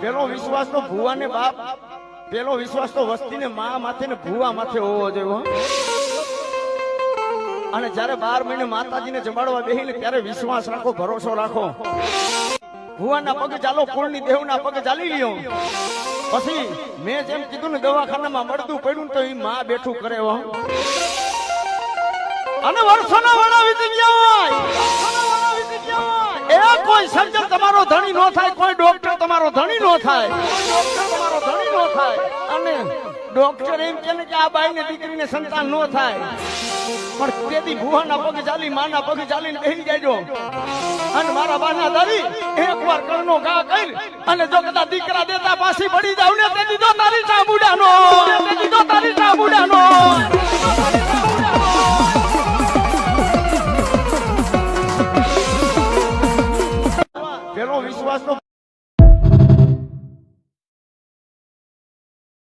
પેલો વિશ્વાસ તો ભુવા ને બાપ, પેલો વિશ્વાસ તો વસ્તી ને મા માથે ને ભુવા માથે હોવો જોઈએ અને જયારે બાર મહિને માતાજીને જમાડવા બેહીને ત્યારે વિશ્વાસ રાખો, ભરોસો રાખો. ભુવાના પગે ચાલો, કુળની દેવના પગે ચાલી લ્યો. પછી મેં જેમ કીધું ને દવાખાનામાં મળતું પડ્યું તો એ માં બેઠું કરે અને વર્ષોના વાળા વીતી ગયા કોઈ સર્જન તમારો ધણી નો થાય, કોઈ ડોક્ટર નો થાય ધણી નો થાય. અને ડોક્ટર એમ કે આ બાઈ ને દીકરીને સંતાન નો થાય. પણ તેથી ભુવાના પગ ચાલી, માના પગ ચાલીને બેસી જાયજો. અને મારા બાના દારી એક વાર કરનો ગા કરી અને જો કદા દીકરા દેતા પાછી પડી જાવ ને તેથી જો તારી ચામુડાનો. તેથી જો તારી ચામુડાનો. વિશ્વાસનો